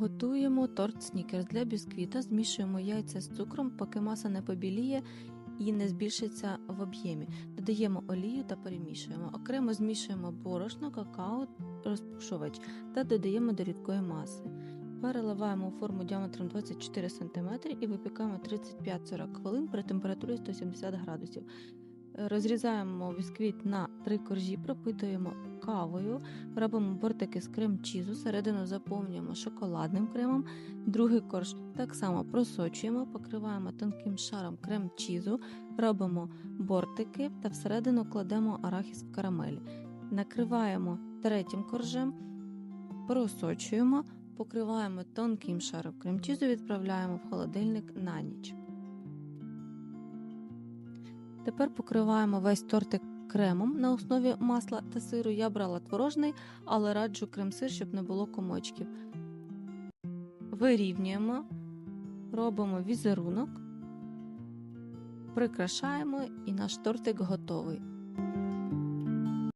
Готуємо торт снікерс для бісквіта. Змішуємо яйця з цукром, поки маса не побіліє і не збільшиться в об'ємі. Додаємо олію та перемішуємо. Окремо змішуємо борошно, какао, розпушувач та додаємо до рідкої маси. Переливаємо у форму діаметром 24 см і випікаємо 35-40 хвилин при температурі 170 градусів. Розрізаємо бісквіт на три коржі, пропитуємо кавою, робимо бортики з крем-чізу, середину заповнюємо шоколадним кремом, другий корж так само просочуємо, покриваємо тонким шаром крем-чізу, робимо бортики та всередину кладемо арахіс в карамелі. Накриваємо третім коржем, просочуємо, покриваємо тонким шаром крем-чізу, відправляємо в холодильник на ніч. Тепер покриваємо весь тортик кремом на основі масла та сиру. Я брала творожний, але раджу крем-сир, щоб не було комочків. Вирівнюємо, робимо візерунок, прикрашаємо і наш тортик готовий.